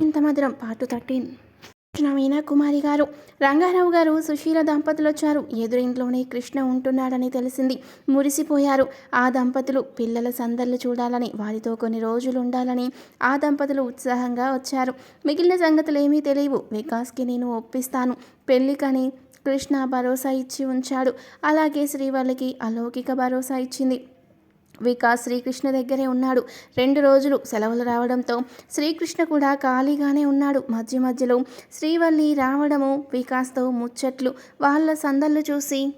ఇంత మధురం పాటు థర్టీన్ కృష్ణ కుమారి గారు రంగారావు గారు సుశీల దంపతులు వచ్చారు ఎదురింట్లోనే కృష్ణ ఉంటున్నాడని తెలిసింది. మురిసిపోయారు. ఆ దంపతులు పిల్లల సందర్లు చూడాలని వారితో కొన్ని రోజులు ఉండాలని ఆ దంపతులు ఉత్సాహంగా వచ్చారు. మిగిలిన సంగతులు ఏమీ తెలియవు. వికాస్కి నేను ఒప్పిస్తాను. పెళ్ళికని కృష్ణ భరోసా ఇచ్చి ఉంచాడు. అలాగే శ్రీవల్లికి అలౌకిక భరోసా ఇచ్చింది. వికాస్ శ్రీకృష్ణ దగ్గరే ఉన్నాడు. రెండు రోజులు సెలవులు రావడంతో శ్రీకృష్ణ కూడా ఖాళీగానే ఉన్నాడు. మధ్య మధ్యలో శ్రీవల్లి రావడము వికాస్తో ముచ్చట్లు వాళ్ళ సందళ్ళు చూసి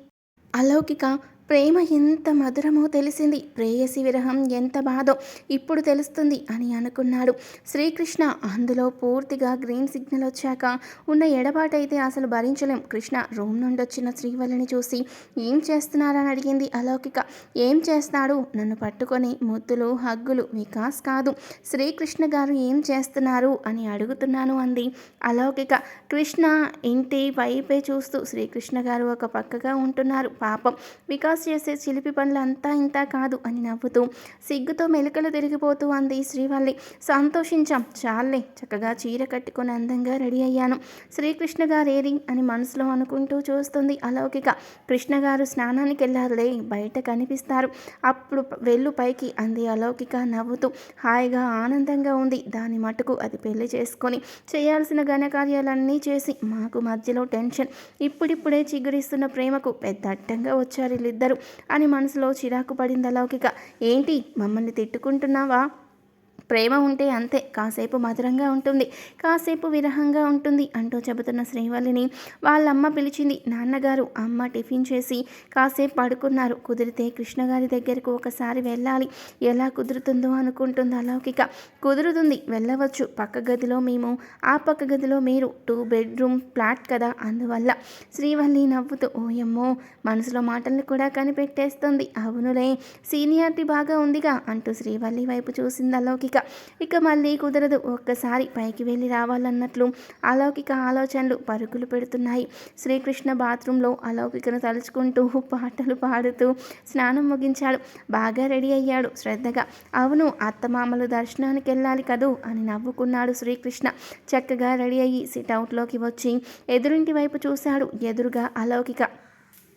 అలౌకిక ప్రేమ ఎంత మధురమో తెలిసింది. ప్రేయసి విరహం ఎంత బాధో ఇప్పుడు తెలుస్తుంది అని అనుకున్నాడు. శ్రీకృష్ణ అందులో పూర్తిగా గ్రీన్ సిగ్నల్ వచ్చాక ఉన్న ఎడబాటైతే అసలు భరించలేం. కృష్ణ రూమ్ నుండి వచ్చిన శ్రీవల్లిని చూసి ఏం చేస్తున్నారని అడిగింది అలౌకిక. ఏం చేస్తాడు నన్ను పట్టుకొని ముద్దులు హగ్గులు వికాస్ కాదు. శ్రీకృష్ణ గారు ఏం చేస్తున్నారు? అని అడుగుతున్నాను అంది అలౌకిక. కృష్ణ ఇంటి వైపే చూస్తూ శ్రీకృష్ణ గారు ఒక పక్కగా ఉంటున్నారు. పాపం వికాస్ వికాస్ చేసే చిలిపి పనులు అంతా ఇంత కాదు అని నవ్వుతూ సిగ్గుతో మెలికలు తిరిగిపోతూ అంది శ్రీవల్లి. సంతోషించాం చాలే చక్కగా చీర కట్టుకొని అందంగా రెడీ అయ్యాను. శ్రీకృష్ణ గారేరి అని మనసులో అనుకుంటూ చూస్తుంది అలౌకిక. కృష్ణ గారు స్నానానికి వెళ్ళారులే బయట కనిపిస్తారు. అప్పుడు వెళ్ళు పైకి అంది అలౌకిక నవ్వుతూ. హాయిగా ఆనందంగా ఉంది. దాని మటుకు అది పెళ్ళి చేసుకొని చేయాల్సిన ఘనకార్యాలన్నీ చేసి మాకు మధ్యలో టెన్షన్. ఇప్పుడిప్పుడే చిగురిస్తున్న ప్రేమకు పెద్ద అడ్డంగా వచ్చారు వీళ్ళిద్దరు. అందరూ అని మనసులో చిరాకు పడింది అలౌకిక. ఏంటి? మమ్మల్ని తిట్టుకుంటున్నావా? ప్రేమ ఉంటే అంతే కాసేపు మధురంగా ఉంటుంది కాసేపు విరహంగా ఉంటుంది అంటూ చెబుతున్న శ్రీవల్లిని వాళ్ళమ్మ పిలిచింది. నాన్నగారు అమ్మ టిఫిన్ చేసి కాసేపు పడుకున్నారు. కుదిరితే కృష్ణగారి దగ్గరకు ఒకసారి వెళ్ళాలి. ఎలా కుదురుతుందో అనుకుంటుంది అలౌకిక. కుదురుతుంది వెళ్ళవచ్చు. పక్క గదిలో మేము ఆ పక్క గదిలో మీరు. టూ బెడ్రూమ్ ఫ్లాట్ కదా అందువల్ల. శ్రీవల్లి నవ్వుతూ ఓయమ్మో మనసులో మాటల్ని కూడా కనిపెట్టేస్తుంది. అవునులే సీనియారిటీ బాగా ఉందిగా అంటూ శ్రీవల్లి వైపు చూసింది అలౌకిక. ఇక ఇక మళ్ళీ కుదరదు. ఒక్కసారి పైకి వెళ్ళి రావాలన్నట్లు అలౌకిక ఆలోచనలు పరుగులు పెడుతున్నాయి. శ్రీకృష్ణ బాత్రూంలో అలౌకికను తలుచుకుంటూ పాటలు పాడుతూ స్నానం ముగించాడు. బాగా రెడీ అయ్యాడు శ్రద్ధగా. అవును అత్తమామలు దర్శనానికి వెళ్ళాలి కదూ అని నవ్వుకున్నాడు శ్రీకృష్ణ. చక్కగా రెడీ అయ్యి సిట్అవుట్లోకి వచ్చి ఎదురింటి వైపు చూశాడు. ఎదురుగా అలౌకిక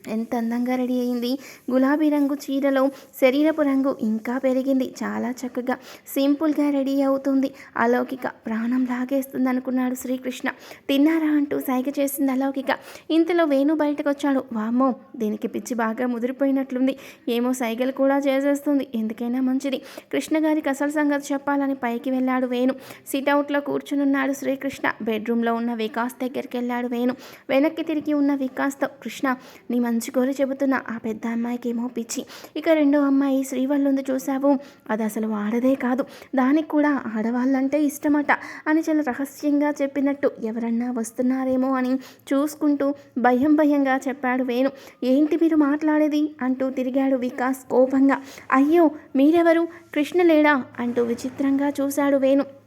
ఎంత అందంగా రెడీ అయింది. గులాబీ రంగు చీరలో శరీరపు రంగు ఇంకా పెరిగింది. చాలా చక్కగా సింపుల్గా రెడీ అవుతుంది. అలౌకిక ప్రాణం లాగేస్తుంది అనుకున్నాడు శ్రీకృష్ణ. తిన్నారా అంటూ సైగ చేసింది అలౌకిక. ఇంతలో వేణు బయటకు వచ్చాడు వామ్మో దీనికి పిచ్చి బాగా ముదిరిపోయినట్లుంది. ఏమో సైగలు కూడా చేసేస్తుంది. ఎందుకైనా మంచిది. కృష్ణ గారికి అసలు సంగతి చెప్పాలని పైకి వెళ్ళాడు వేణు. సిట్అవుట్లో కూర్చునున్నాడు శ్రీకృష్ణ. బెడ్రూమ్లో ఉన్న వికాస్ దగ్గరికి వెళ్ళాడు వేణు. వెనక్కి తిరిగి ఉన్న వికాస్తో కృష్ణ నీ మంచి కోరి చెబుతున్న ఆ పెద్ద అమ్మాయికి ఏమో పిచ్చి. ఇక రెండో అమ్మాయి శ్రీవల్లుంది చూసావు అది అసలు ఆడదే కాదు. దానికి కూడా ఆడవాళ్ళంటే ఇష్టమట. అని చాలా రహస్యంగా చెప్పినట్టు ఎవరన్నా వస్తున్నారేమో అని చూసుకుంటూ భయం భయంగా చెప్పాడు వేణు. ఏంటి మీరు మాట్లాడేది? అంటూ తిరిగాడు వికాస్ కోపంగా. అయ్యో మీరెవరు? కృష్ణ లేడా అంటూ విచిత్రంగా చూశాడు వేణు.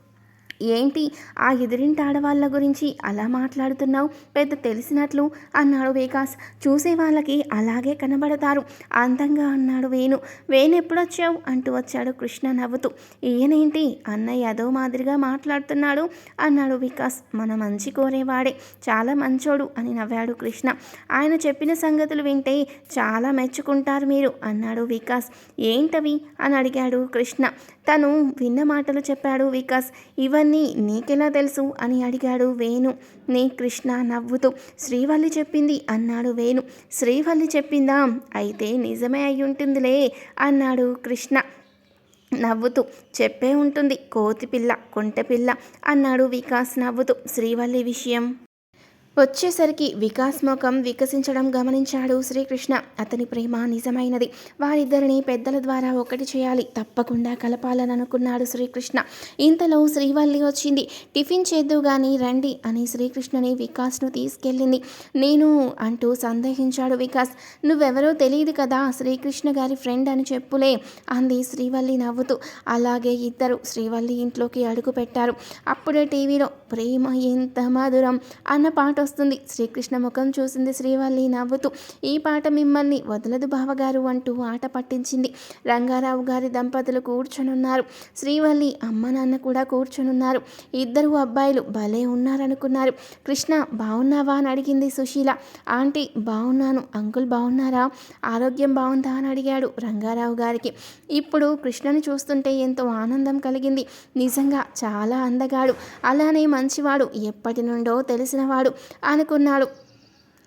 ఏంటి ఆ ఎదురింటి ఆడవాళ్ళ గురించి అలా మాట్లాడుతున్నావు? పెద్ద తెలిసినట్లు అన్నాడు వికాస్. చూసే వాళ్ళకి అలాగే కనబడతారు. అందంగా అన్నాడు వేణు. వేణు ఎప్పుడొచ్చావు? అంటూ వచ్చాడు కృష్ణ నవ్వుతూ. ఈయనేంటి? అన్నయ్య అదో మాదిరిగా మాట్లాడుతున్నాడు అన్నాడు వికాస్. మన మంచి కోరేవాడే. చాలా మంచోడు అని నవ్వాడు కృష్ణ. ఆయన చెప్పిన సంగతులు వింటే చాలా మెచ్చుకుంటారు మీరు అన్నాడు వికాస్. ఏంటవి? అని అడిగాడు కృష్ణ. తను విన్న మాటలు చెప్పాడు వికాస్. ఇవన్నీ నీకెలా తెలుసు? అని అడిగాడు వేణు. నీ కృష్ణ నవ్వుతూ శ్రీవల్లి చెప్పింది అన్నాడు వేణు. శ్రీవల్లి చెప్పిందా? అయితే నిజమే అయి ఉంటుందిలే అన్నాడు కృష్ణ. నవ్వుతూ చెప్పే ఉంటుంది. కోతి పిల్ల కొంటె పిల్ల అన్నాడు వికాస్ నవ్వుతూ శ్రీవల్లి విషయం. వచ్చేసరికి వికాస్ ముఖం వికసించడం గమనించాడు శ్రీకృష్ణ. అతని ప్రేమ నిజమైనది. వారిద్దరిని పెద్దల ద్వారా ఒకటి చేయాలి. తప్పకుండా కలపాలని అనుకున్నాడు శ్రీకృష్ణ. ఇంతలో శ్రీవల్లి వచ్చింది. టిఫిన్ చేద్దు గాని రండి అని శ్రీకృష్ణని వికాస్ను తీసుకెళ్ళింది. నేను అంటూ సందేహించాడు వికాస్. నువ్వెవరో తెలియదు కదా శ్రీకృష్ణ గారి ఫ్రెండ్ అని చెప్పులే అంది శ్రీవల్లి నవ్వుతూ. అలాగే ఇద్దరు శ్రీవల్లి ఇంట్లోకి అడుగు పెట్టారు. అప్పుడే టీవీలో ప్రేమ ఎంత మధురం అన్న పాట వస్తుంది శ్రీకృష్ణ ముఖం చూసింది శ్రీవల్లి నవ్వుతూ ఈ పాట మిమ్మల్ని వదలదు బావగారు అంటూ ఆట పట్టించింది. రంగారావు గారి దంపతులు కూర్చొనున్నారు. శ్రీవల్లి అమ్మ నాన్న కూడా కూర్చొనున్నారు. ఇద్దరు అబ్బాయిలు భలే ఉన్నారనుకున్నారు. కృష్ణ బాగున్నావా అని అడిగింది సుశీల. ఆంటీ బాగున్నాను అంకుల్ బాగున్నారా ఆరోగ్యం బాగుందా అని అడిగాడు రంగారావు గారికి. ఇప్పుడు కృష్ణను చూస్తుంటే ఎంతో ఆనందం కలిగింది. నిజంగా చాలా అందగాడు. అలానే మంచివాడు ఎప్పటి నుండో తెలిసినవాడు. అనుకున్నాడు.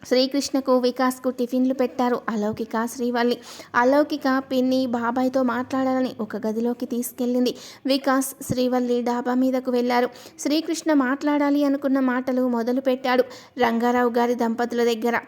శ్రీకృష్ణకు వికాస్కు టిఫిన్లు పెట్టారు. అలౌకిక శ్రీవల్లి. అలౌకిక పిన్ని బాబాయ్తో మాట్లాడాలని ఒక గదిలోకి తీసుకెళ్ళింది. వికాస్ శ్రీవల్లి డాబా మీదకు వెళ్ళారు. శ్రీకృష్ణ మాట్లాడాలి అనుకున్న మాటలు మొదలుపెట్టాడు రంగారావు గారి దంపతుల దగ్గర.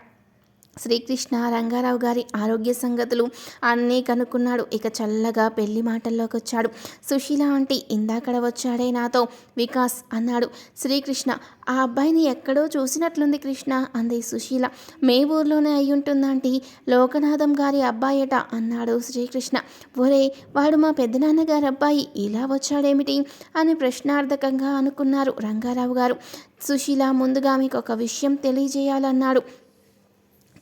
శ్రీకృష్ణ రంగారావు గారి ఆరోగ్య సంగతులు అన్నీ కనుక్కున్నాడు. ఇక చల్లగా పెళ్ళి మాటల్లోకి వచ్చాడు సుశీల ఆంటీ ఇందాకడ వచ్చాడే నాతో. వికాస్ అన్నాడు. శ్రీకృష్ణ ఆ అబ్బాయిని ఎక్కడో చూసినట్లుంది కృష్ణ అంది సుశీల. మే ఊర్లోనే అయ్యుంటుందంటీ లోకనాథం గారి అబ్బాయట అన్నాడు శ్రీకృష్ణ. ఒరే వాడు మా పెద్దనాన్నగారి అబ్బాయి. ఇలా వచ్చాడేమిటి? అని ప్రశ్నార్థకంగా అనుకున్నారు రంగారావు గారు. సుశీల ముందుగా మీకు ఒక విషయం తెలియజేయాలన్నాడు.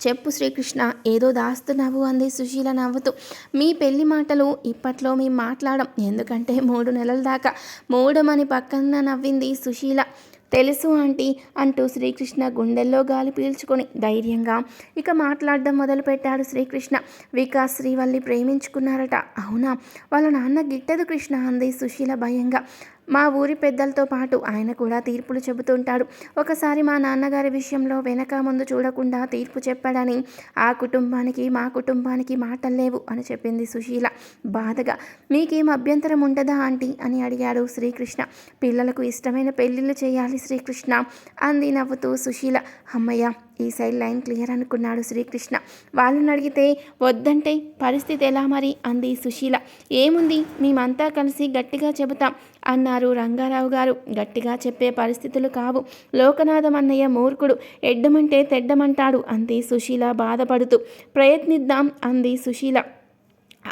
చెప్పు శ్రీకృష్ణ ఏదో దాస్తున్నావు అంది సుశీల నవ్వుతూ. మీ పెళ్ళి మాటలు ఇప్పట్లో మేము మాట్లాడం ఎందుకంటే మూడు నెలల దాకా మూడమని పక్కన నవ్వింది సుశీల. తెలుసు ఆంటీ అంటూ శ్రీకృష్ణ గుండెల్లో గాలి పీల్చుకొని ధైర్యంగా ఇక మాట్లాడడం మొదలుపెట్టాడు శ్రీకృష్ణ. వికాస్ శ్రీవల్లి ప్రేమించుకున్నారట. అవునా? వాళ్ళ నాన్న గిట్టదు కృష్ణ అంది సుశీల భయంగా. మా ఊరి పెద్దలతో పాటు ఆయన కూడా తీర్పులు చెబుతుంటాడు. ఒకసారి మా నాన్నగారి విషయంలో వెనక ముందు చూడకుండా తీర్పు చెప్పాడని ఆ కుటుంబానికి మా కుటుంబానికి మాటలు లేవు అని చెప్పింది సుశీల. బాధగా మీకేం అభ్యంతరం ఉండదా ఆంటీ? అని అడిగాడు శ్రీకృష్ణ. పిల్లలకు ఇష్టమైన పెళ్ళిళ్ళు చేయాలి శ్రీకృష్ణ అంది నవ్వుతూ సుశీల. అమ్మయ్య ఈ సైడ్ లైన్ క్లియర్ అనుకున్నాడు శ్రీకృష్ణ. వాళ్ళని అడిగితే వద్దంటే పరిస్థితి ఎలా మరి? అంది సుశీల. ఏముంది? మేమంతా కలిసి గట్టిగా చెబుతాం అన్నారు రంగారావు గారు. గట్టిగా చెప్పే పరిస్థితులు కావు. లోకనాథం అన్నయ్య మూర్ఖుడు. ఎడ్డమంటే తెడ్డమంటాడు అంది సుశీల బాధపడుతూ. ప్రయత్నిద్దాం అంది సుశీల.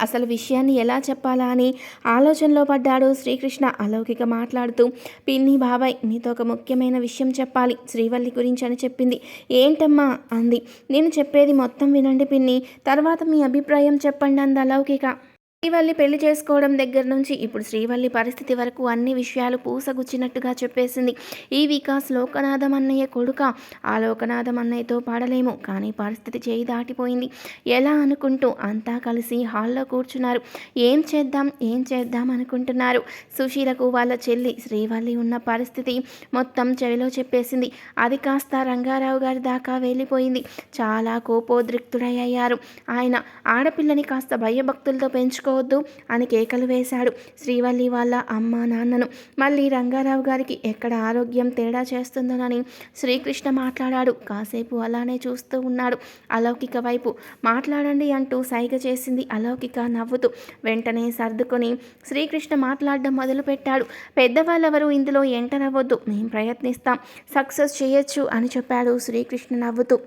అసలు విషయాన్ని ఎలా చెప్పాలా అని ఆలోచనలో పడ్డాడు శ్రీకృష్ణ అలౌకిక మాట్లాడుతూ పిన్ని బాబాయ్ నీతో ఒక ముఖ్యమైన విషయం చెప్పాలి. శ్రీవల్లి గురించి అని చెప్పింది. ఏంటమ్మా? అంది. నేను చెప్పేది మొత్తం వినండి పిన్ని. తర్వాత మీ అభిప్రాయం చెప్పండి అంది అలౌకిక. శ్రీవల్లి పెళ్ళి చేసుకోవడం దగ్గర నుంచి ఇప్పుడు శ్రీవల్లి పరిస్థితి వరకు అన్ని విషయాలు పూసగుచ్చినట్టుగా చెప్పేసింది. ఈ వికాస్ లోకనాథం అన్నయ్య కొడుక. ఆ లోకనాథం అన్నయ్యతో పాడలేము కానీ పరిస్థితి చేయి దాటిపోయింది. ఎలా అనుకుంటూ అంతా కలిసి హాల్లో కూర్చున్నారు. ఏం చేద్దాం ఏం చేద్దాం అనుకుంటున్నారు. సుశీలకు వాళ్ళ చెల్లి శ్రీవల్లి ఉన్న పరిస్థితి మొత్తం చెవిలో చెప్పేసింది. అది కాస్త రంగారావు గారి దాకా వెళ్ళిపోయింది. చాలా కోపోద్రిక్తుడయ్యారు. ఆయన ఆడపిల్లని కాస్త భయభక్తులతో పెంచుకో చేసుకోవద్దు అని కేకలు వేశాడు. శ్రీవల్లి వాళ్ళ అమ్మ నాన్నను. మళ్ళీ రంగారావు గారికి ఎక్కడ ఆరోగ్యం తేడా చేస్తుందోనని శ్రీకృష్ణ మాట్లాడాడు. కాసేపు అలానే చూస్తూ ఉన్నాడు. అలౌకిక వైపు మాట్లాడండి అంటూ సైగ చేసింది అలౌకిక నవ్వుతూ వెంటనే సర్దుకొని శ్రీకృష్ణ మాట్లాడడం మొదలుపెట్టాడు. పెద్దవాళ్ళెవరూ ఇందులో ఎంటర్ అవ్వద్దు మేము ప్రయత్నిస్తాం. సక్సెస్ చేయొచ్చు అని చెప్పాడు శ్రీకృష్ణ నవ్వుతూ.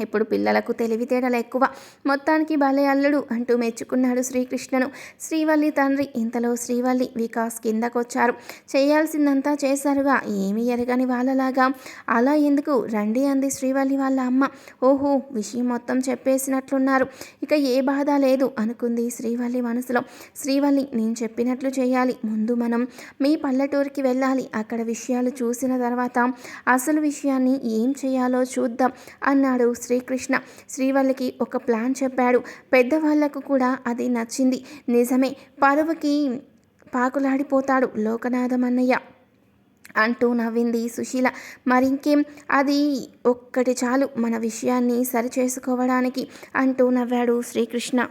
ఇప్పుడు పిల్లలకు తెలివితేటలు ఎక్కువ మొత్తానికి భలే అల్లుడు అంటూ మెచ్చుకున్నాడు శ్రీకృష్ణను. శ్రీవల్లి తండ్రి ఇంతలో శ్రీవల్లి వికాస్ కిందకొచ్చారు. చేయాల్సిందంతా చేశారుగా ఏమీ ఎరగని వాళ్ళలాగా. అలా ఎందుకు? రండి అంది శ్రీవల్లి వాళ్ళ అమ్మ. ఓహో విషయం మొత్తం చెప్పేసినట్లున్నారు. ఇక ఏ బాధ లేదు అనుకుంది శ్రీవల్లి మనసులో. శ్రీవల్లి నేను చెప్పినట్లు చేయాలి. ముందు మనం మీ పల్లెటూరికి వెళ్ళాలి. అక్కడ విషయాలు చూసిన తర్వాత అసలు విషయాన్ని ఏం చేయాలో చూద్దాం అన్నాడు శ్రీకృష్ణ. శ్రీవల్లికి ఒక ప్లాన్ చెప్పాడు. పెద్దవాళ్ళకు కూడా అది నచ్చింది. నిజమే పరువుకి పాకులాడిపోతాడు లోకనాథం అన్నయ్య అంటూ నవ్వింది సుశీల. మరింకేం అది ఒక్కటి చాలు మన విషయాన్ని సరిచేసుకోవడానికి అంటూ నవ్వాడు శ్రీకృష్ణ.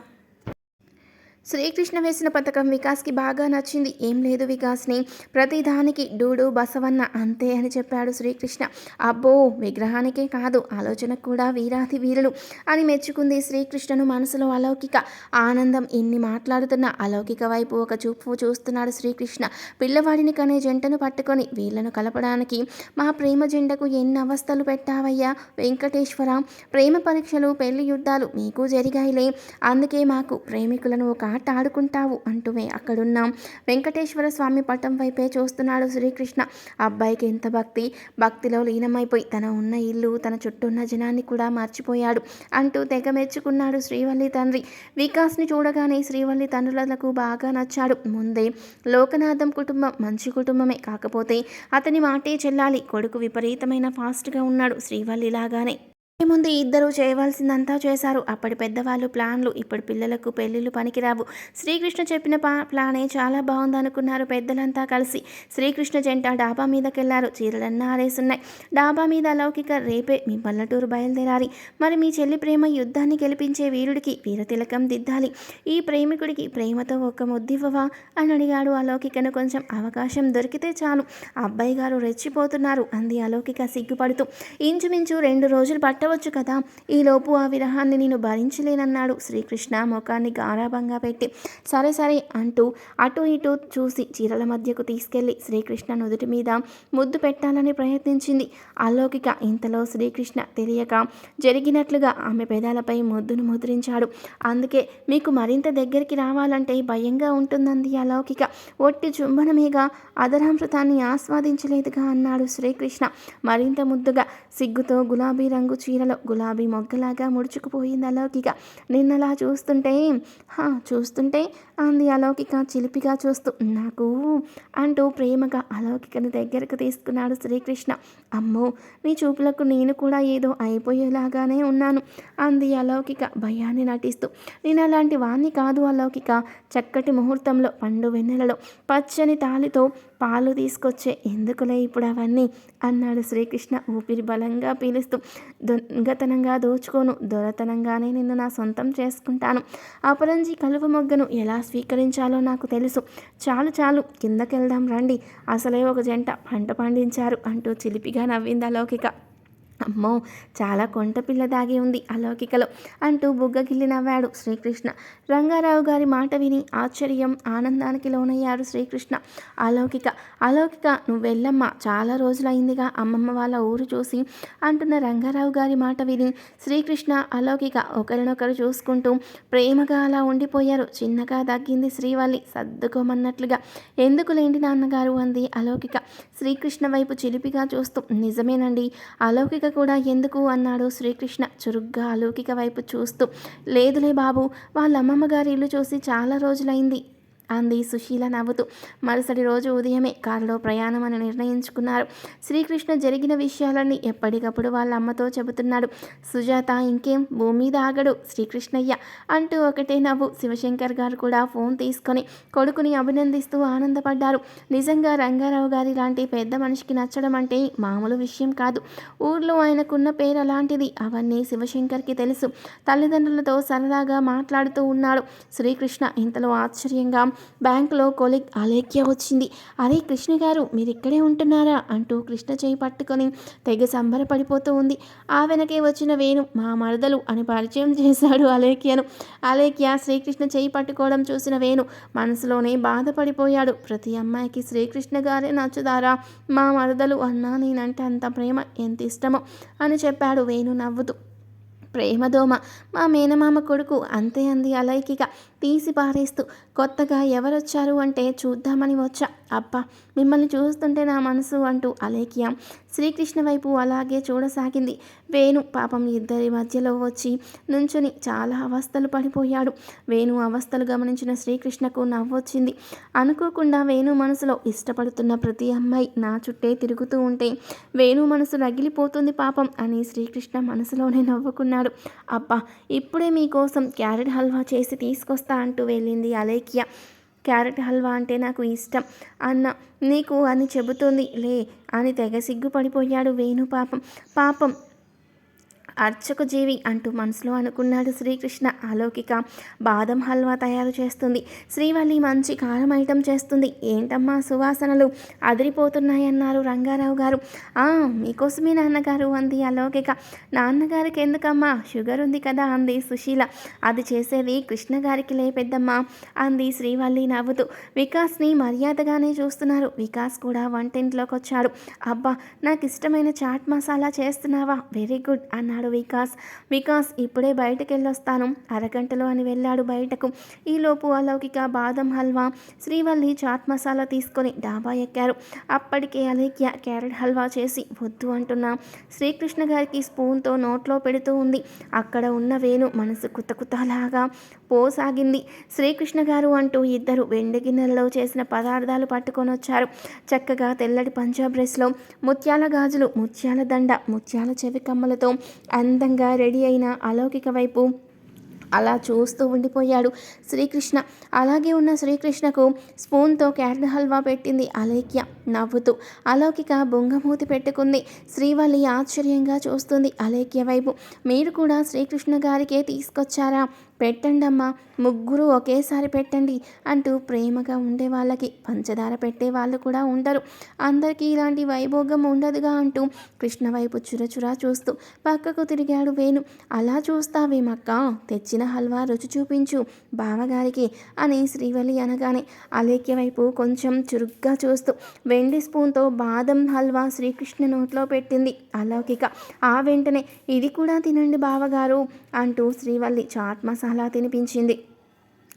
శ్రీకృష్ణ వేసిన పథకం వికాస్కి బాగా నచ్చింది. ఏం లేదు వికాస్ని. ప్రతిదానికి డూడు బసవన్న అంతే అని చెప్పాడు శ్రీకృష్ణ. అబ్బో విగ్రహానికే కాదు ఆలోచన కూడా వీరాది వీరులు అని మెచ్చుకుంది శ్రీకృష్ణను మనసులో అలౌకిక. ఆనందం ఇన్ని మాట్లాడుతున్న అలౌకిక వైపు ఒక చూపు చూస్తున్నాడు శ్రీకృష్ణ. పిల్లవాడిని కనే జంటను పట్టుకొని వీళ్ళను కలపడానికి మా ప్రేమ జెండకు ఎన్ని అవస్థలు పెట్టావయ్యా? వెంకటేశ్వర ప్రేమ పరీక్షలు పెళ్ళి యుద్ధాలు మీకు జరిగాయిలే. అందుకే మాకు ప్రేమికులను ఒక ఆట ఆడుకుంటావు అంటూవే అక్కడున్న వెంకటేశ్వర స్వామి పటం వైపే చూస్తున్నాడు శ్రీకృష్ణ. అబ్బాయికి ఎంత భక్తి? భక్తిలో లీనమైపోయి తన ఉన్న ఇల్లు తన చుట్టూ ఉన్న జనాన్ని కూడా మర్చిపోయాడు అంటూ తెగ మెచ్చుకున్నాడు శ్రీవల్లి తండ్రి. వికాస్ని చూడగానే శ్రీవల్లి తండ్రులకు బాగా నచ్చాడు. ముందే లోకనాథం కుటుంబం మంచి కుటుంబమే. కాకపోతే అతని మాటే చెల్లాలి. కొడుకు విపరీతమైన ఫాస్ట్గా ఉన్నాడు శ్రీవల్లి లాగానే. ముందు ఇద్దరు చేయవలసిందంతా చేశారు. అప్పటి పెద్దవాళ్ళు ప్లాన్లు ఇప్పుడు పిల్లలకు పెళ్ళిళ్ళు పనికిరావు. శ్రీకృష్ణ చెప్పిన పా ప్లానే చాలా బాగుందనుకున్నారు పెద్దలంతా కలిసి. శ్రీకృష్ణ జంట డాబా మీదకెళ్ళారు. చీరలన్నీ ఆరేసున్నాయి. డాబా మీద అలౌకిక రేపే మీ పల్లెటూరు బయలుదేరాలి. మరి మీ చెల్లి ప్రేమ యుద్ధాన్ని గెలిపించే వీరుడికి వీరతిలకం దిద్దాలి. ఈ ప్రేమికుడికి ప్రేమతో ఒక ముద్దివ్వవా అని అడిగాడు అలౌకికను కొంచెం. అవకాశం దొరికితే చాలు. అబ్బాయి గారు రెచ్చిపోతున్నారు. అంది అలౌకిక సిగ్గుపడుతూ. ఇంచుమించు రెండు రోజులు ఉండవచ్చు కదా. ఈలోపు ఆ విరహాన్ని నేను భరించలేనన్నాడు. శ్రీకృష్ణ ముఖాన్ని గారాభంగా పెట్టి సరే సరే అంటూ అటు ఇటు చూసి చీరల మధ్యకు తీసుకెళ్ళి శ్రీకృష్ణ నుదుటి మీద ముద్దు పెట్టాలని ప్రయత్నించింది. అలౌకిక ఇంతలో శ్రీకృష్ణ తెలియక జరిగినట్లుగా ఆమె పెదాలపై ముద్దును ముద్రించాడు. అందుకే మీకు మరింత దగ్గరికి రావాలంటే భయంగా ఉంటుందంది అలౌకిక. ఒట్టి చుంబనమేగా అదరామృతాన్ని ఆస్వాదించలేదుగా అన్నాడు శ్రీకృష్ణ. మరింత ముద్దుగా సిగ్గుతో గులాబీ రంగు చీరలో గులాబీ మొగ్గలాగా ముడుచుకుపోయింది అలౌకిక. నిన్నలా చూస్తుంటే హా చూస్తుంటే అంది అలౌకిక చిలిపిగా చూస్తూ. నాకు అంటూ ప్రేమగా అలౌకికను దగ్గరకు తీసుకున్నాడు శ్రీకృష్ణ. అమ్మో నీ చూపులకు నేను కూడా ఏదో అయిపోయేలాగానే ఉన్నాను అంది అలౌకిక భయాన్ని నటిస్తూ. నేను అలాంటి వాణ్ణి కాదు అలౌకిక. చక్కటి ముహూర్తంలో పండు వెన్నెలలో పచ్చని తాలితో పాలు తీసుకొచ్చే ఎందుకులే ఇప్పుడు అవన్నీ? అన్నాడు శ్రీకృష్ణ ఊపిరి బలంగా పీలుస్తూ. దొంగతనంగా దోచుకోను దొరతనంగానే నిన్ను నా సొంతం చేసుకుంటాను. అపరంజి కలువ మొగ్గను ఎలా స్వీకరించాలో నాకు తెలుసు. చాలు చాలు కిందకెళ్దాం రండి. అసలే ఒక జంట పంట పండించారు అంటూ చిలిపిగా నవ్వింది అలౌకిక. అమ్మో చాలా కొంట పిల్ల దాగి ఉంది అలౌకికలో అంటూ బుగ్గగిల్లి నవ్వాడు శ్రీకృష్ణ. రంగారావు గారి మాట విని ఆశ్చర్యం ఆనందానికి లోనయ్యారు శ్రీకృష్ణ. అలౌకిక అలౌకిక నువ్వు వెళ్ళమ్మా చాలా రోజులైందిగా అమ్మమ్మ వాళ్ళ ఊరు చూసి అంటున్న రంగారావు గారి మాట విని శ్రీకృష్ణ అలౌకిక ఒకరినొకరు చూసుకుంటూ ప్రేమగా అలా ఉండిపోయారు. చిన్నగా దగ్గింది శ్రీవల్లి సర్దుకోమన్నట్లుగా. ఎందుకులేండి నాన్నగారు? అంది అలౌకిక. శ్రీకృష్ణ వైపు చిలిపిగా చూస్తూ నిజమేనండి అలౌకిక కూడా ఎందుకు అన్నాడు శ్రీకృష్ణ చురుగ్గా అలౌకిక వైపు చూస్తూ. లేదులే బాబు వాళ్ళ అమ్మమ్మ గారి ఇల్లు చూసి చాలా రోజులైంది. అంది సుశీల నవ్వుతూ. మరుసటి రోజు ఉదయమే కారులో ప్రయాణం అని నిర్ణయించుకున్నారు. శ్రీకృష్ణ జరిగిన విషయాలన్నీ ఎప్పటికప్పుడు వాళ్ళ అమ్మతో చెబుతున్నాడు. సుజాత ఇంకేం? భూమి మీద ఆగడు శ్రీకృష్ణయ్య అంటూ ఒకటే నవ్వు శివశంకర్ గారు కూడా ఫోన్ తీసుకొని కొడుకుని అభినందిస్తూ ఆనందపడ్డారు. నిజంగా రంగారావు గారి లాంటి పెద్ద మనిషికి నచ్చడం అంటే మామూలు విషయం కాదు. ఊర్లో ఆయనకున్న పేరు అలాంటిది అవన్నీ శివశంకర్కి తెలుసు. తల్లిదండ్రులతో సరదాగా మాట్లాడుతూ ఉన్నాడు. శ్రీకృష్ణ ఇంతలో ఆశ్చర్యంగా బ్యాంకులో కొలిక్ అలేఖ్య వచ్చింది. అరే కృష్ణ గారు మీరు ఇక్కడే ఉంటున్నారా? అంటూ కృష్ణ చేయి పట్టుకొని తెగ సంబరపడిపోతూ ఉంది. ఆ వెనకే వచ్చిన వేణు మా మరదలు అని పరిచయం చేశాడు అలేఖ్యను అలేఖ్య శ్రీకృష్ణ చేయి పట్టుకోవడం చూసిన వేణు మనసులోనే బాధపడిపోయాడు. ప్రతి అమ్మాయికి శ్రీకృష్ణ గారే నచ్చుదారా మా మరదలు అన్నా నేనంటే అంత ప్రేమ ఎంత ఇష్టమో అని చెప్పాడు వేణు నవ్వుతూ. ప్రేమదోమ. మా మేనమామ కొడుకు అంతే అంది అలైకిగా. తీసి పారేస్తూ కొత్తగా ఎవరొచ్చారు అంటే చూద్దామని వచ్చా. అబ్బా మిమ్మల్ని చూస్తుంటే నా మనసు అంటూ అలేఖ్య శ్రీకృష్ణ వైపు అలాగే చూడసాగింది. వేణు పాపం ఇద్దరి మధ్యలో వచ్చి నుంచుని చాలా అవస్థలు పడిపోయాడు. వేణు అవస్థలు గమనించిన శ్రీకృష్ణకు నవ్వొచ్చింది. అనుకోకుండా వేణు మనసులో ఇష్టపడుతున్న ప్రతి అమ్మాయి నా చుట్టే తిరుగుతూ ఉంటే వేణు మనసు రగిలిపోతుంది పాపం అని శ్రీకృష్ణ మనసులోనే నవ్వుకున్నాడు. అబ్బా ఇప్పుడే మీకోసం క్యారెట్ హల్వా చేసి తీసుకొస్తా అంటూ వెళ్ళింది అలేఖ్య. క్యారెట్ హల్వా అంటే నాకు ఇష్టం. అన్న నీకు అని చెబుతుంది. లే అని తెగ సిగ్గుపడిపోయాడు వేణు పాపం. పాపం అర్చకు జీవి అంటూ మనసులో అనుకున్నాడు శ్రీకృష్ణ. అలౌకిక బాదం హల్వా తయారు చేస్తుంది. శ్రీవల్లి మంచి కారం ఐటమ్ చేస్తుంది. ఏంటమ్మా సువాసనలు? అదిరిపోతున్నాయన్నారు రంగారావు గారు. ఆ మీకోసమే నాన్నగారు అంది అలౌకిక. నాన్నగారికి ఎందుకమ్మా? షుగర్ ఉంది కదా అంది సుశీల. అది చేసేది కృష్ణ గారికి లే పెద్దమ్మా అంది శ్రీవల్లి నవ్వుతూ. వికాస్ని మర్యాదగానే చూస్తున్నారు. వికాస్ కూడా వంటింట్లోకి వచ్చాడు అబ్బా నాకు ఇష్టమైన చాట్ మసాలా చేస్తున్నావా? వెరీ గుడ్ అన్నాడు వికాస్. వికాస్ ఇప్పుడే బయటకు వెళ్ళొస్తాను అరగంటలో అని వెళ్ళాడు బయటకు. ఈలోపు అలౌకిక బాదం హల్వా శ్రీవల్లి చాట్ మసాలా తీసుకొని డాబా ఎక్కారు. అప్పటికే అలేఖ్య క్యారెట్ హల్వా చేసి వద్దు అంటున్నా. శ్రీకృష్ణ గారికి స్పూన్తో నోట్లో పెడుతూ ఉంది. అక్కడ ఉన్న వేణు మనసు కుత కుతలాగా పోసాగింది. శ్రీకృష్ణ గారు అంటూ ఇద్దరు వెండి గిన్నెలలో చేసిన పదార్థాలు పట్టుకొని వచ్చారు చక్కగా తెల్లటి పంజాబ్ డ్రెస్లో ముత్యాల గాజులు ముత్యాల దండ ముత్యాల చెవి కమ్మలతో అందంగా రెడీ అయిన అలౌకిక వైపు అలా చూస్తూ ఉండిపోయాడు శ్రీకృష్ణ. అలాగే ఉన్న శ్రీకృష్ణకు స్పూన్తో క్యారెట్ హల్వా పెట్టింది అలైక్య నవ్వుతూ అలౌకిక బొంగమూతి పెట్టుకుంది. శ్రీవల్లి ఆశ్చర్యంగా చూస్తుంది అలైక్య వైపు. మీరు కూడా శ్రీకృష్ణ గారికే తీసుకొచ్చారా? పెట్టండమ్మా ముగ్గురు ఒకేసారి పెట్టండి అంటూ ప్రేమగా ఉండే వాళ్ళకి పంచదార పెట్టే వాళ్ళు కూడా ఉండరు. అందరికీ ఇలాంటి వైభోగం ఉండదుగా అంటూ కృష్ణ వైపు చురచురా చూస్తూ పక్కకు తిరిగాడు వేణు. అలా చూస్తావేమక్క? తెచ్చిన హల్వా రుచి చూపించు బావగారికి అని శ్రీవల్లి అనగానే అలేఖ్య వైపు కొంచెం చురుగ్గా చూస్తూ వెండి స్పూన్తో బాదం హల్వా శ్రీకృష్ణ నోట్లో పెట్టింది. అలౌకిక ఆ వెంటనే ఇది కూడా తినండి బావగారు అంటూ శ్రీవల్లి చాట్ మసాలా తినిపించింది.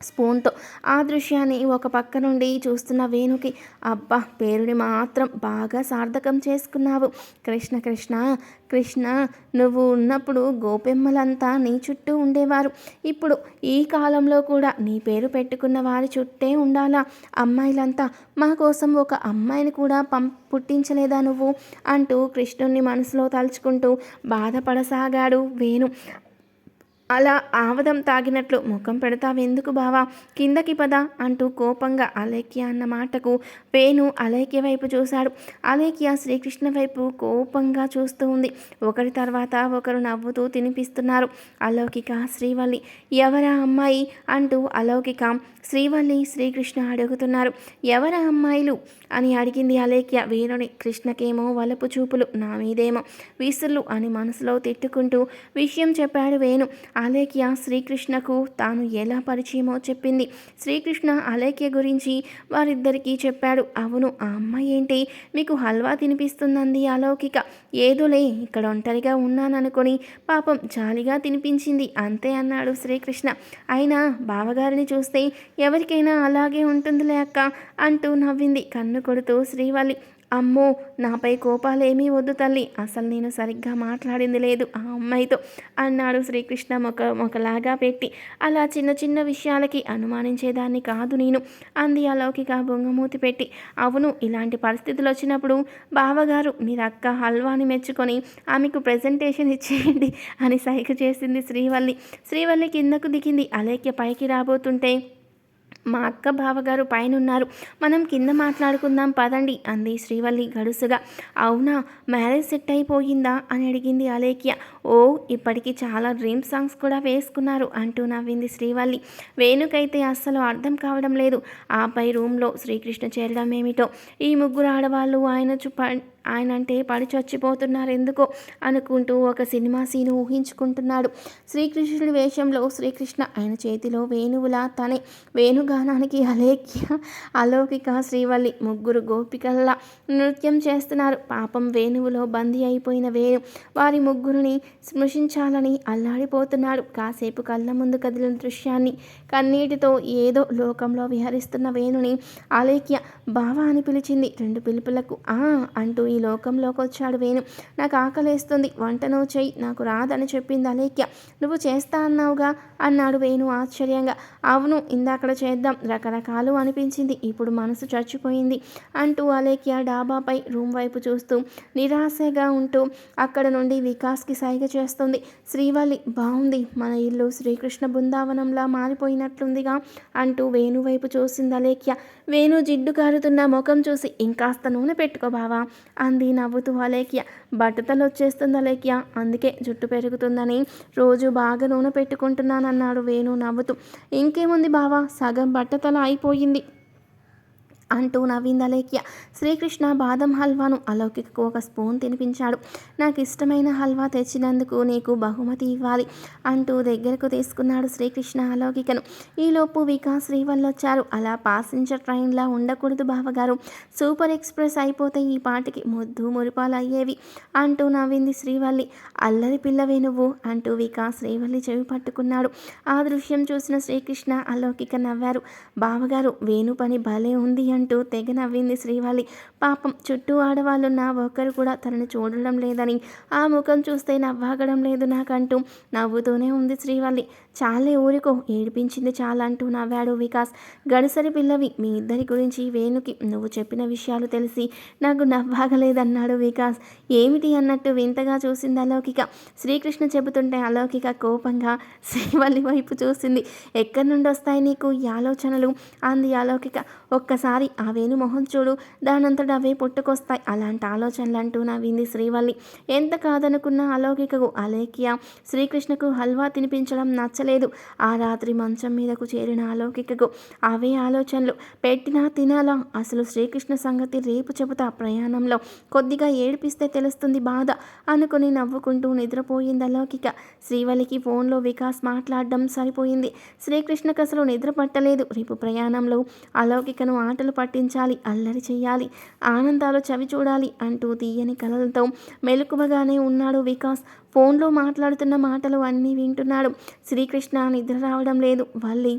స్పూన్తో ఆ దృశ్యాన్ని ఒక పక్క నుండి చూస్తున్న వేణుకి అబ్బా పేరుని మాత్రం బాగా సార్థకం చేసుకున్నావు. కృష్ణ కృష్ణ కృష్ణ నువ్వు ఉన్నప్పుడు గోపెమ్మలంతా నీ చుట్టూ ఉండేవారు. ఇప్పుడు ఈ కాలంలో కూడా నీ పేరు పెట్టుకున్న వారి చుట్టే ఉండాలా? అమ్మాయిలంతా మా కోసం ఒక అమ్మాయిని కూడా పం పుట్టించలేదా నువ్వు? అంటూ కృష్ణుణ్ణి మనసులో తలుచుకుంటూ బాధపడసాగాడు వేణు. అలా ఆవదం తాగినట్లు ముఖం పెడతావెందుకు బావా? కిందకి పద అంటూ కోపంగా అలేఖ్య అన్న మాటకు వేణు అలేఖ్య వైపు చూశాడు. అలేఖ్య శ్రీకృష్ణ వైపు కోపంగా చూస్తూ ఉంది. ఒకరి తర్వాత ఒకరు నవ్వుతూ తినిపిస్తున్నారు. అలౌకిక శ్రీవల్లి ఎవరా అమ్మాయి? అంటూ అలౌకిక శ్రీవల్లి శ్రీకృష్ణ అడుగుతున్నారు. ఎవరా అమ్మాయిలు? అని అడిగింది అలేఖ్య. వేణుని కృష్ణకేమో వలపు చూపులు నా మీదేమో విసులు అని మనసులో తిట్టుకుంటూ విషయం చెప్పాడు వేణు. అలేఖ్య శ్రీకృష్ణకు తాను ఎలా పరిచయమో చెప్పింది. శ్రీకృష్ణ అలేఖ్య గురించి వారిద్దరికీ చెప్పాడు. అవును ఆ అమ్మాయి ఏంటి? మీకు హల్వా తినిపిస్తుందంది అలౌకిక. ఏదోలే ఇక్కడ ఒంటరిగా ఉన్నాననుకొని పాపం జాలిగా తినిపించింది. అంతే అన్నాడు శ్రీకృష్ణ. అయినా బావగారిని చూస్తే ఎవరికైనా అలాగే ఉంటుందిలే అక్క అంటూ నవ్వింది. కన్ను కొడుతూ శ్రీవల్లి. అమ్మో నాపై కోపాలేమీ వద్దు తల్లి. అసలు నేను సరిగ్గా మాట్లాడింది లేదు ఆ అమ్మాయితో అన్నాడు శ్రీకృష్ణ ఒక ఒకలాగా పెట్టి. అలా చిన్న చిన్న విషయాలకి అనుమానించేదాన్ని కాదు నేను. అంది అలౌకిక బొంగమూతి పెట్టి. అవును ఇలాంటి పరిస్థితులు వచ్చినప్పుడు బావగారు మీరు అక్క హల్వాని మెచ్చుకొని ఆమెకు ప్రజెంటేషన్ ఇచ్చేయండి అని సైగ చేసింది శ్రీవల్లి. శ్రీవల్లి కిందకు దిగింది. అలేఖ్య పైకి రాబోతుంటే మా అక్క బావగారు పైనున్నారు. మనం కింద మాట్లాడుకుందాం పదండి అంది శ్రీవల్లి గడుసుగా. అవునా మ్యారేజ్ సెట్ అయిపోయిందా? అని అడిగింది అలేఖ్య. ఓ ఇప్పటికి చాలా డ్రీమ్ సాంగ్స్ కూడా వేసుకున్నారు అంటూ నవ్వింది శ్రీవల్లి. వేణుకైతే అస్సలు అర్థం కావడం లేదు. ఆపై రూమ్లో శ్రీకృష్ణ చేరడం ఏమిటో. ఈ ముగ్గురు ఆడవాళ్ళు ఆయన చు ఆయన అంటే పడి చచ్చిపోతున్నారు ఎందుకో అనుకుంటూ ఒక సినిమా సీను ఊహించుకుంటున్నాడు. శ్రీకృష్ణుడి వేషంలో శ్రీకృష్ణ ఆయన చేతిలో వేణువులా తనే వేణుగానానికి అలేఖ్య అలౌకిక శ్రీవల్లి ముగ్గురు గోపికల్లా నృత్యం చేస్తున్నారు. పాపం వేణువులో బందీ అయిపోయిన వేణు వారి ముగ్గురిని స్పృశించాలని అల్లాడిపోతున్నాడు. కాసేపు కళ్ళ ముందు కదిలిన దృశ్యాన్ని కన్నీటితో ఏదో లోకంలో విహరిస్తున్న వేణుని అలేఖ్య బావా అని పిలిచింది. రెండు పిలుపులకు ఆ అంటూ ఈ లోకంలోకి వచ్చాడు వేణు. నాకు ఆకలేస్తుంది. వంటను చెయ్యి. నాకు రాదని చెప్పింది అలేఖ్య. నువ్వు చేస్తా అన్నావుగా? అన్నాడు వేణు ఆశ్చర్యంగా. అవును ఇందాకడ చేద్దాం. రకరకాలు అనిపించింది. ఇప్పుడు మనసు చచ్చిపోయింది అంటూ అలేఖ్య డాబాపై రూమ్ వైపు చూస్తూ నిరాశగా ఉంటూ అక్కడ నుండి వికాస్కి సైగ చేస్తుంది. శ్రీవల్లి బాగుంది మన ఇల్లు శ్రీకృష్ణ బృందావనంలా మారిపోయినట్లుందిగా అంటూ వేణు వైపు చూసింది అలేఖ్య. వేణు జిడ్డు కారుతున్న ముఖం చూసి ఇంకాస్త నూనె పెట్టుకో బావా అంది నవ్వుతూ అలేఖ్య. బట్టతలు వచ్చేస్తుంది అలేఖ్య. అందుకే జుట్టు పెరుగుతుందని. రోజు బాగా నూనె పెట్టుకుంటున్నానన్నాడు వేణు నవ్వుతూ. ఇంకేముంది బావా? సగం బట్టతల అయిపోయింది. అంటూ నవ్వింది అలేఖ్య శ్రీకృష్ణ బాదం హల్వాను అలౌకికకు ఒక స్పూన్ తినిపించాడు. నాకు ఇష్టమైన హల్వా తెచ్చినందుకు నీకు బహుమతి ఇవ్వాలి అంటూ దగ్గరకు తీసుకున్నాడు శ్రీకృష్ణ అలౌకికను. ఈలోపు వికాస్ వచ్చారు అలా పాసింజర్ ట్రైన్లా ఉండకూడదు బావగారు. సూపర్ ఎక్స్ప్రెస్ అయిపోతే ఈ పాటికి ముద్దు మురిపాలు అయ్యేవి అంటూ నవ్వింది శ్రీవల్లి. అల్లరి పిల్లవే నువ్వు అంటూ వికాస్ శ్రీవల్లి చెవి పట్టుకున్నాడు. ఆ దృశ్యం చూసిన శ్రీకృష్ణ అలౌకిక నవ్వారు. బావగారు వేణు పని భలే ఉంది అంటూ అంటూ తెగ నవ్వింది శ్రీవల్లి పాపం చుట్టూ ఆడవాళ్ళున్న ఒక్కరు కూడా తనని చూడడం లేదని. ఆ ముఖం చూస్తే నవ్వాగడం లేదు నాకంటూ నవ్వుతూనే ఉంది శ్రీవల్లి చాలే ఊరికో ఏడిపించింది చాలా అంటూ నవ్వాడు వికాస్. గడిసరి పిల్లవి మీ ఇద్దరి గురించి వేణుకి నువ్వు చెప్పిన విషయాలు తెలిసి నాకు నవ్వాగలేదన్నాడు వికాస్. ఏమిటి అన్నట్టు వింతగా చూసింది అలౌకిక. శ్రీకృష్ణ చెబుతుంటే అలౌకిక కోపంగా శ్రీవల్లి వైపు చూసింది. ఎక్కడి నుండి వస్తాయి నీకు ఈ ఆలోచనలు? అంది అలౌకిక. ఒక్కసారి ఆ వేణు మొహం చూడు దానంతట అవే పుట్టుకొస్తాయి అలాంటి ఆలోచనలు అంటూ నవ్వింది శ్రీవల్లి. ఎంత కాదనుకున్న అలౌకికకు అలేఖ్య శ్రీకృష్ణకు హల్వా తినిపించడం నచ్చ భరించలేదు ఆ రాత్రి మంచం మీదకు చేరిన అలౌకికకు అవే ఆలోచనలు. పెట్టినా తినాలా? అసలు శ్రీకృష్ణ సంగతి రేపు చెబుతా ప్రయాణంలో. కొద్దిగా ఏడిపిస్తే తెలుస్తుంది బాధ. అనుకుని నవ్వుకుంటూ నిద్రపోయింది అలౌకిక. శ్రీవలికి ఫోన్లో వికాస్ మాట్లాడడం సరిపోయింది. శ్రీకృష్ణకు అసలు నిద్ర పట్టలేదు. రేపు ప్రయాణంలో అలౌకికను ఆటలు పట్టించాలి అల్లరి చేయాలి ఆనందాలు చవి చూడాలి అంటూ తీయని కలలతో మెలకువగానే ఉన్నాడు వికాస్. ఫోన్లో మాట్లాడుతున్న మాటలు అన్నీ వింటున్నాడు. శ్రీ శ్రీకృష్ణ నిద్ర రావడం లేదు. వల్లి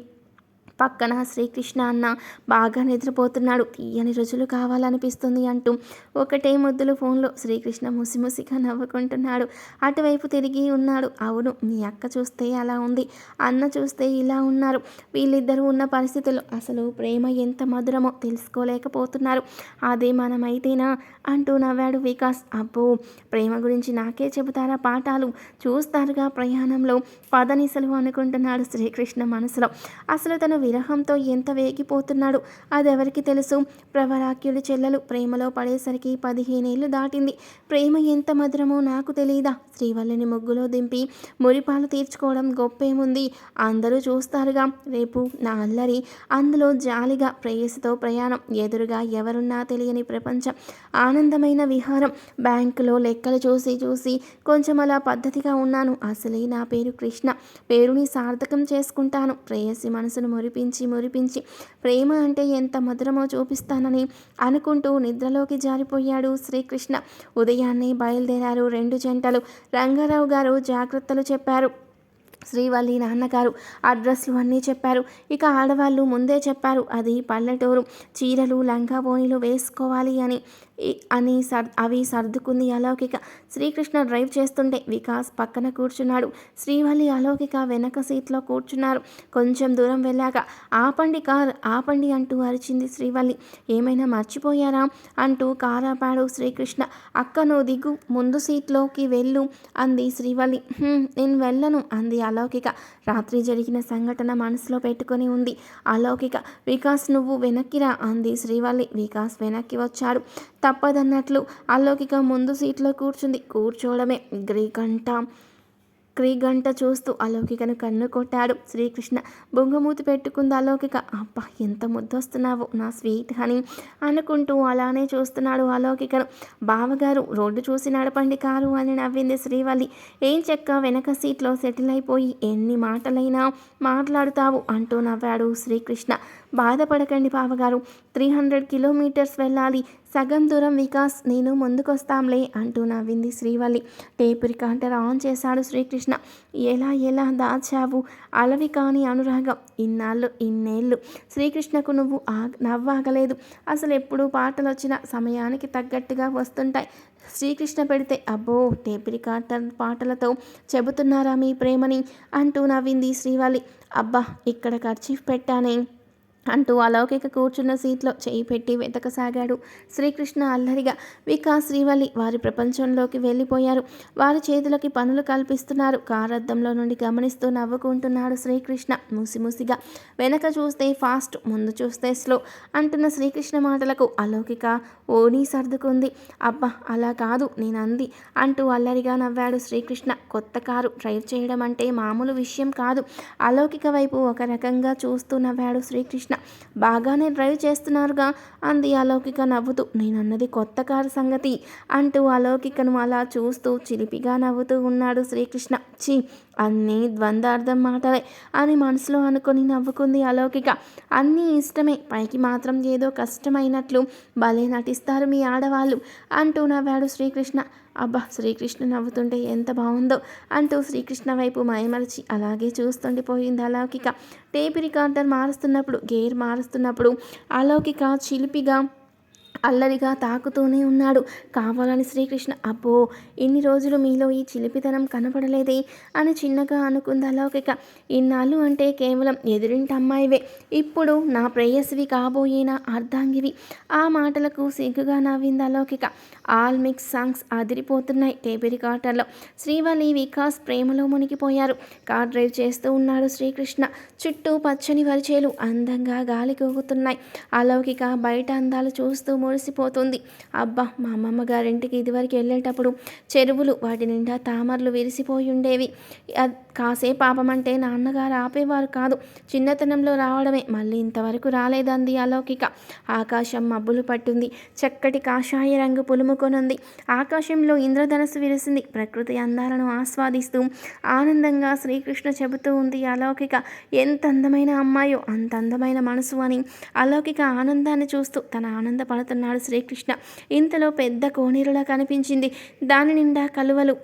పక్కన శ్రీకృష్ణ అన్న బాగా నిద్రపోతున్నాడు. తీయని రుచులు కావాలనిపిస్తుంది అంటూ ఒకటే ముద్దులు ఫోన్లో శ్రీకృష్ణ ముసిముసిగా నవ్వుకుంటున్నాడు. అటువైపు తిరిగి ఉన్నాడు. అవును మీ అక్క చూస్తే అలా ఉంది. అన్న చూస్తే ఇలా ఉన్నారు. వీళ్ళిద్దరూ ఉన్న పరిస్థితులు అసలు ప్రేమ ఎంత మధురమో తెలుసుకోలేకపోతున్నారు. అదే మనమైతేనా అంటూ నవ్వాడు వికాస్. అబ్బో ప్రేమ గురించి నాకే చెబుతారా పాఠాలు? చూస్తారుగా ప్రయాణంలో. పదనిసలు అనుకుంటున్నాడు శ్రీకృష్ణ మనసులో. అసలు తను విరహంతో ఎంత వేగిపోతున్నాడు? అదెవరికి తెలుసు? ప్రవరాక్యుడి చెల్లెలు ప్రేమలో పడేసరికి పదిహేనేళ్ళు దాటింది. ప్రేమ ఎంత మధురమో నాకు తెలియదా శ్రీవల్లిని ముగ్గులో దింపి మురిపాలు తీర్చుకోవడం గొప్పేముంది? అందరూ చూస్తారుగా. రేపు నా అల్లరి. అందులో జాలిగా ప్రేయసితో ప్రయాణం. ఎదురుగా ఎవరున్నా తెలియని ప్రపంచం. ఆనందమైన విహారం. బ్యాంకులో లెక్కలు చూసి చూసి కొంచెం అలా పద్ధతిగా ఉన్నాను. అసలే నా పేరు కృష్ణ. పేరుని సార్థకం చేసుకుంటాను. ప్రేయసి మనసును మురి మురిపించి మురిపించి ప్రేమ అంటే ఎంత మధురమో చూపిస్తానని అనుకుంటూ నిద్రలోకి జారిపోయాడు శ్రీకృష్ణ. ఉదయాన్నే బయలుదేరారు రెండు జంటలు. రంగారావు గారు జాగ్రత్తలు చెప్పారు. శ్రీవల్లి నాన్నగారు అడ్రస్లు అన్నీ చెప్పారు. ఇక ఆడవాళ్ళు ముందే చెప్పారు. అది పల్లెటూరు. చీరలు లంగా పోనీలు వేసుకోవాలి అని అని సర్ అవి సర్దుకుంది అలౌకిక. శ్రీకృష్ణ డ్రైవ్ చేస్తుంటే వికాస్ పక్కన కూర్చున్నాడు. శ్రీవల్లి అలౌకిక వెనక సీట్లో కూర్చున్నారు. కొంచెం దూరం వెళ్ళాక ఆపండి కార్ ఆపండి అంటూ అరిచింది శ్రీవల్లి. ఏమైనా మర్చిపోయారా? అంటూ కార్ ఆపాడు శ్రీకృష్ణ. అక్క నువ్వు దిగు ముందు సీట్లోకి వెళ్ళు అంది శ్రీవల్లి. నేను వెళ్ళను అంది అలౌకిక. రాత్రి జరిగిన సంఘటన మనసులో పెట్టుకొని ఉంది. అలౌకిక వికాస్ నువ్వు వెనక్కిరా అంది శ్రీవల్లి. వికాస్ వెనక్కి వచ్చాడు. తప్పదన్నట్లు అలౌకిక ముందు సీట్లో కూర్చుంది. కూర్చోవడమే గ్రీగంట క్రీగంట చూస్తూ అలౌకికను కన్ను కొట్టాడు. శ్రీకృష్ణ బొంగమూతి పెట్టుకుంది అలౌకిక అబ్బా ఎంత ముద్దొస్తున్నావు నా స్వీట్ హనీ అనుకుంటూ అలానే చూస్తున్నాడు అలౌకికను బావగారు రోడ్డు చూసి నడపండి కారు అని నవ్వింది శ్రీవల్లి. ఏం చెక్క వెనక సీట్లో సెటిల్ అయిపోయి ఎన్ని మాటలైనా మాట్లాడుతావు అంటూ నవ్వాడు శ్రీకృష్ణ. బాధపడకండి బావగారు త్రీ హండ్రెడ్ కిలోమీటర్స్ వెళ్ళాలి. సగం దూరం వికాస్ నేను ముందుకొస్తాంలే అంటూ నవ్వింది శ్రీవల్లి. టేప్ రికార్డర్ ఆన్ చేశాడు శ్రీకృష్ణ. ఎలా ఎలా దాచావు? అలవి కాని అనురాగం. ఇన్నాళ్ళు ఇన్నేళ్ళు. శ్రీకృష్ణకు నువ్వు ఆ నవ్వాగలేదు. అసలు ఎప్పుడు పాటలు వచ్చినా సమయానికి తగ్గట్టుగా వస్తుంటాయి. శ్రీకృష్ణ పెడితే అబ్బో టేప్ రికార్డర్ పాటలతో చెబుతున్నారా మీ ప్రేమని? అంటూ నవ్వింది శ్రీవల్లి. అబ్బా ఇక్కడ ఖర్చీఫ్ పెట్టానే. అంటూ అలౌకిక కూర్చున్న సీట్లో చేయి పెట్టి వెతకసాగాడు. శ్రీకృష్ణ అల్లరిగా వికాస్ శ్రీవల్లి వారి ప్రపంచంలోకి వెళ్ళిపోయారు. వారి చేతులకి పనులు కల్పిస్తున్నారు. కారద్దంలో నుండి గమనిస్తూ నవ్వుకుంటున్నాడు శ్రీకృష్ణ. మూసిమూసిగా వెనక చూస్తే ఫాస్ట్ ముందు చూస్తే స్లో అంటున్న శ్రీకృష్ణ మాటలకు అలౌకిక ఓనీ సర్దుకుంది. అబ్బా అలా కాదు నేను అంది అంటూ అల్లరిగా నవ్వాడు శ్రీకృష్ణ. కొత్త కారు డ్రైవ్ చేయడం అంటే మామూలు విషయం కాదు. అలౌకిక వైపు ఒక రకంగా చూస్తూ నవ్వాడు శ్రీకృష్ణ. కృష్ణ. బాగానే డ్రైవ్ చేస్తున్నారుగా. అంది అలౌకిక నవ్వుతూ. నేనన్నది కొత్త కారు సంగతి అంటూ అలౌకికను అలా చూస్తూ చిలిపిగా నవ్వుతూ ఉన్నాడు శ్రీకృష్ణ. చి అన్నీ ద్వందార్థం మాటలే అని మనసులో అనుకొని నవ్వుకుంది అలౌకిక. అన్నీ ఇష్టమే. పైకి మాత్రం ఏదో కష్టమైనట్లు భలే నటిస్తారు మీ ఆడవాళ్ళు అంటూ నవ్వాడు శ్రీకృష్ణ. అబ్బా శ్రీకృష్ణ నవ్వుతుంటే ఎంత బాగుందో అంటూ శ్రీకృష్ణ వైపు మాయమరచి అలాగే చూస్తుండిపోయింది అలౌకిక. టేప్ రికార్డర్ మారుస్తున్నప్పుడు గేర్ మారుస్తున్నప్పుడు అలౌకిక చిలిపిగా అల్లరిగా తాకుతూనే ఉన్నాడు. కావాలని శ్రీకృష్ణ అబ్బో ఇన్ని రోజులు మీలో ఈ చిలిపితనం కనపడలేదే? అని చిన్నగా అనుకుంది అలౌకిక. ఇన్నాళ్ళు అంటే కేవలం ఎదురింటి అమ్మాయివే. ఇప్పుడు నా ప్రేయస్వి కాబోయే నా అర్ధాంగివి. ఆ మాటలకు సిగ్గుగా నవ్వింది అలౌకిక. ఆల్ మిక్స్ సాంగ్స్ అదిరిపోతున్నాయి టేబుల్ రికార్డర్లో శ్రీవల్లి వికాస్ ప్రేమలో మునిగిపోయారు. కార్ డ్రైవ్ చేస్తూ ఉన్నాడు శ్రీకృష్ణ. చుట్టూ పచ్చని వరిచేలు అందంగా గాలి కూగుతున్నాయి. అలౌకిక బయట అందాలు చూస్తూ మురిసిపోతుంది. అబ్బా మా అమ్మమ్మ గారింటికి ఇదివరకు వెళ్ళేటప్పుడు చెరువులు వాటి నిండా తామరలు విరిసిపోయి ఉండేవి. కాసే పాపం అంటే నాన్నగారు ఆపేవారు కాదు. చిన్నతనంలో రావడమే మళ్ళీ ఇంతవరకు రాలేదంది అలౌకిక. ఆకాశం మబ్బులు పట్టింది చక్కటి కాషాయ రంగు పులుముకొనుంది. ఆకాశంలో ఇంద్రధనస్సు విరిసింది ప్రకృతి అందాలను ఆస్వాదిస్తూ ఆనందంగా శ్రీకృష్ణ చెబుతూ ఉంది అలౌకిక. ఎంత అందమైన అమ్మాయో అంత అందమైన మనసు అని అలౌకిక ఆనందాన్ని చూస్తూ తన ఆనందపడుతున్న అన్నాడు శ్రీకృష్ణ. ఇంతలో పెద్ద కోనేరులా కనిపించింది. దాని నిండా కలువలు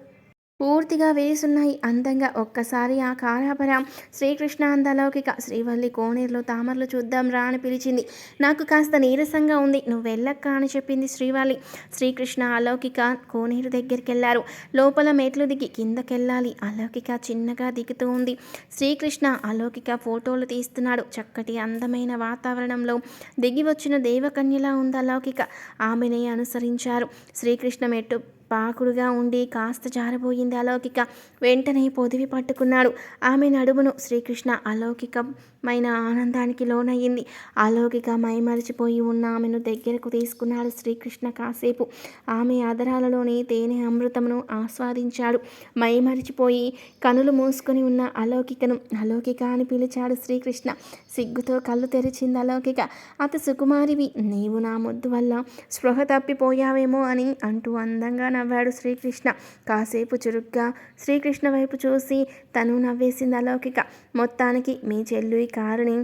పూర్తిగా వేసున్నాయి. అందంగా ఒక్కసారి ఆ కారాపర శ్రీకృష్ణ అందలౌకిక శ్రీవల్లి కోనేరులో తామరలు చూద్దాం రా అని పిలిచింది. నాకు కాస్త నీరసంగా ఉంది. నువ్వు వెళ్ళక్క అని చెప్పింది శ్రీవల్లి. శ్రీకృష్ణ అలౌకిక కోనేరు దగ్గరికి వెళ్ళారు లోపల మెట్లు దిగి కిందకెళ్ళాలి. అలౌకిక చిన్నగా దిగుతూ ఉంది. శ్రీకృష్ణ అలౌకిక ఫోటోలు తీస్తున్నాడు. చక్కటి అందమైన వాతావరణంలో దిగి వచ్చిన దేవకన్యలా ఉంది అలౌకిక. ఆమెనే అనుసరించారు. శ్రీకృష్ణ మెట్టు పాకుడుగా ఉండి కాస్త జారబోయింది అలౌకిక. వెంటనే పొదివి పట్టుకున్నాడు. ఆమె నడుమును శ్రీకృష్ణ అలౌకికమైన ఆనందానికి లోనయ్యింది. అలౌకిక మైమరిచిపోయి ఉన్న ఆమెను దగ్గరకు తీసుకున్నాడు శ్రీకృష్ణ కాసేపు. ఆమె ఆదరాలలోని తేనె అమృతమును ఆస్వాదించాడు. మైమరిచిపోయి కనులు మూసుకొని ఉన్న అలౌకికను అలౌకిక అని పిలిచాడు శ్రీకృష్ణ. సిగ్గుతో కళ్ళు తెరిచింది అలౌకిక. అత సుకుమారివి నీవు నా ముద్దు వల్ల స్పృహ తప్పిపోయావేమో అని అంటూ అందంగా నవ్వాడు శ్రీకృష్ణ. కాసేపు చురుగ్గా శ్రీకృష్ణ వైపు చూసి తను నవ్వేసింది అలౌకిక. మొత్తానికి మీ చెల్లి కారుని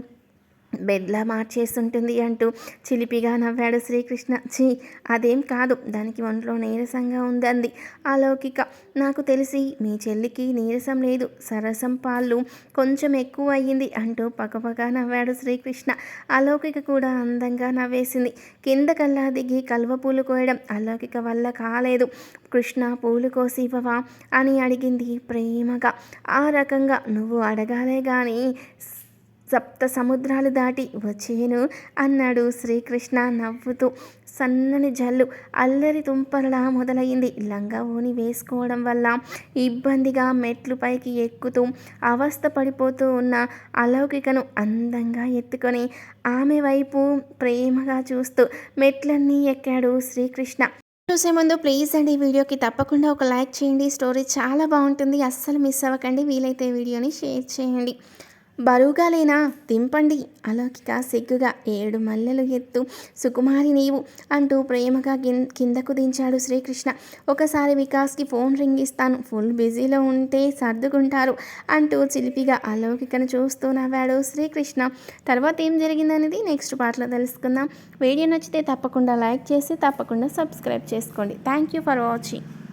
బెడ్లా మార్చేస్తుంటుంది అంటూ చిలిపిగా నవ్వాడు శ్రీకృష్ణ. ఛీ అదేం కాదు దానికి ఒంట్లో నీరసంగా ఉందంది. అలౌకిక నాకు తెలిసి మీ చెల్లికి నీరసం లేదు సరసం పాళ్ళు కొంచెం ఎక్కువ అయ్యింది అంటూ పగపగా నవ్వాడు శ్రీకృష్ణ. అలౌకిక కూడా అందంగా నవ్వేసింది. కిందకల్లా దిగి కల్వ పూలు కోయడం అలౌకిక వల్ల కాలేదు. కృష్ణ పూలు కోసి ఇవ్వవా అని అడిగింది ప్రేమగా. ఆ రకంగా నువ్వు అడగాలే కానీ సప్త సముద్రాలు దాటి వచ్చేను అన్నాడు శ్రీకృష్ణ నవ్వుతూ. సన్నని జల్లు అల్లరి తుంపరలా మొదలైంది. లంగా ఓని వేసుకోవడం వల్ల ఇబ్బందిగా మెట్లు పైకి ఎక్కుతూ అవస్థ పడిపోతూ ఉన్న అలౌకికను అందంగా ఎత్తుకొని ఆమె వైపు ప్రేమగా చూస్తూ మెట్లన్నీ ఎక్కాడు శ్రీకృష్ణ. చూసే ముందు ప్లీజ్ అండి ఈ వీడియోకి తప్పకుండా ఒక లైక్ చేయండి. స్టోరీ చాలా బాగుంటుంది. అస్సలు మిస్ అవ్వకండి. వీలైతే వీడియోని షేర్ చేయండి. బరువుగా లేనా దింపండి అలౌకిక సిగ్గుగా ఏడు మల్లెలు ఎత్తు. సుకుమారి నీవు అంటూ ప్రేమగా కిందకు దించాడు శ్రీకృష్ణ. ఒకసారి వికాస్కి ఫోన్ రింగ్ ఇస్తాను ఫుల్ బిజీలో ఉంటే సర్దుకుంటారు అంటూ చిలిపిగా అలౌకికను చూస్తూ నవ్వాడు శ్రీకృష్ణ. తర్వాత ఏం జరిగిందనేది నెక్స్ట్ పార్ట్లో తెలుసుకుందాం. వీడియో నచ్చితే తప్పకుండా లైక్ చేసి తప్పకుండా సబ్స్క్రైబ్ చేసుకోండి. Thank you for watching.